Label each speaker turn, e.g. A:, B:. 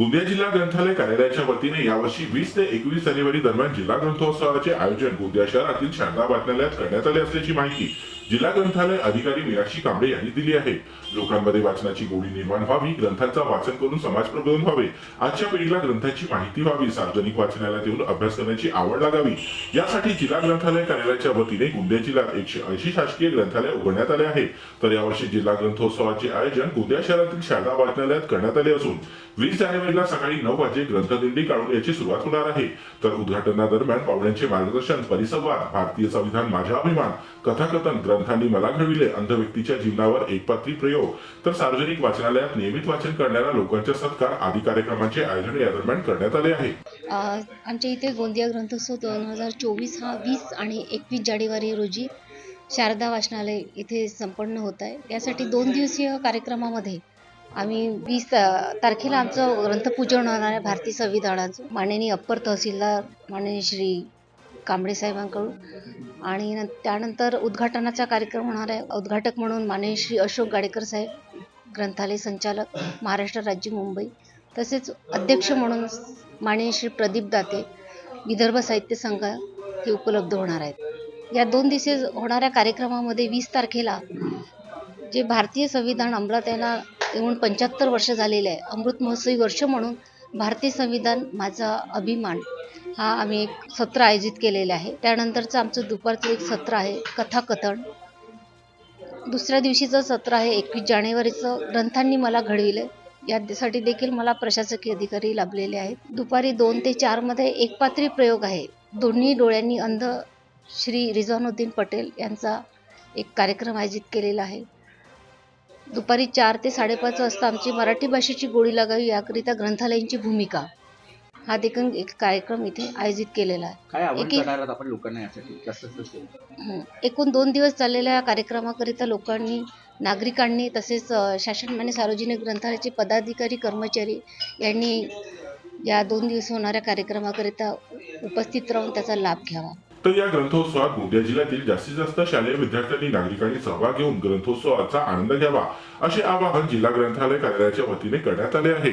A: गोंदिया जिल्हा ग्रंथालय कार्यालयाच्या वतीने यावर्षी वीस ते एकवीस जानेवारी दरम्यान जिल्हा ग्रंथोत्सवाचे आयोजन गोंदिया शहरातील शारदा वाचनालयात करण्यात आले असल्याची माहिती जिल्हा ग्रंथालय अधिकारी मीनाक्षी कांबळे यांनी दिली आहे. लोकांमध्ये वाचनाची गोडी निर्माण व्हावी ग्रंथांचा वाचन करून समाज प्रबोधन व्हावे. आजच्या पिढीला ग्रंथांची माहिती व्हावी सार्वजनिक वाचनालयात येऊन अभ्यास करण्याची आवड लागावी. यासाठी जिल्हा ग्रंथालय कार्यालयाच्या वतीने गोंदिया जिल्ह्यात एकशे ऐंशी शासकीय ग्रंथालय उघडण्यात आले आहे. तर यावर्षी जिल्हा ग्रंथोत्सवाचे आयोजन गोंदिया शहरातील शारदा वाचनालयात करण्यात आले असून वीस जानेवारीला सकाळी नऊ वाजे ग्रंथदिंडी काढून याची सुरुवात होणार आहे. तर उद्घाटनादरम्यान पाहुण्यांचे मार्गदर्शन परिसंवाद भारतीय संविधान माझा अभिमान कथाकथन ग्रंथ ग्रंथांनी मला घडविले. अंध व्यक्तीच्या जीवनावर एकपात्री प्रयोग. तर सार्वजनिक वाचनालयात नियमित वाचन करणाऱ्या लोकांचा सत्कार आदी कार्यक्रमांचे आयोजन या दरम्यान करण्यात आले आहे.
B: आमच्या इथे गोंदिया ग्रंथोत्सव दोन हजार चोवीस हा वीस आणि एकवीस जानेवारी रोजी शारदा वाचनालय इथे संपन्न होत आहे. यासाठी दोन दिवसीय कार्यक्रमामध्ये आम्ही वीस तारखेला आमचं ग्रंथपूजन होणार आहे. भारतीय संविधानाचं. माननीय अप्पर तहसीलदार माननीय श्री कांबळे साहेबांकडून. आणि न- त्यानंतर उद्घाटनाचा कार्यक्रम होणार आहे. उद्घाटक म्हणून माननीय श्री अशोक गाडेकर साहेब ग्रंथालय संचालक महाराष्ट्र राज्य मुंबई. तसेच अध्यक्ष म्हणून माननीय श्री प्रदीप दाते विदर्भ साहित्य संघ हे उपलब्ध होणार आहेत. या दोन दिवसे होणाऱ्या कार्यक्रमामध्ये वीस तारखेला जे भारतीय संविधान अंमलात येणार येऊन पंच्याहत्तर वर्ष झालेले आहे अमृत महोत्सवी वर्ष म्हणून भारतीय संविधान माझा अभिमान. हा आम्ही एक सत्र आयोजित केलेलं आहे. त्यानंतरचं आमचं दुपारचं एक सत्र आहे कथाकथन. दुसऱ्या दिवशीचं सत्र आहे एकवीस जानेवारीचं. ग्रंथांनी मला घडविलं यासाठी देखील मला प्रशासकीय अधिकारी लाभलेले आहेत. दुपारी दोन ते चारमध्ये एकपात्री प्रयोग आहे. दोन्ही डोळ्यांनी अंध श्री रिझवानुद्दीन पटेल यांचा एक कार्यक्रम आयोजित केलेला आहे. दुपारी चार ते साडेपाच वाजता आमची मराठी भाषेची गोडी लागावी याकरिता ग्रंथालयांची भूमिका. हा देखील एक कार्यक्रम इथे आयोजित केलेला आहे.
C: काय आव्हान
B: एक-
C: करणार आहात आपण लोकांना यासाठी? जास्तीत जास्त
B: हं. एकूण दोन दिवस चाललेल्या या कार्यक्रमाकरिता लोकांनी नागरिकांनी तसेच अ, शासनमान्य सार्वजनिक ग्रंथालयाचे पदाधिकारी कर्मचारी यांनी या दोन दिवस होणाऱ्या कार्यक्रमाकरिता उपस्थित राहून त्याचा लाभ घ्यावा.
A: तर या ग्रंथोत्सवात गोंदिया जिल्ह्यातील जास्तीत जास्त शालेय विद्यार्थ्यांनी नागरिकांनी सहभाग घेऊन ग्रंथोत्सवाचा आनंद घ्यावा असे आवाहन जिल्हा ग्रंथालय कार्यालयाच्या वतीने करण्यात आले आहे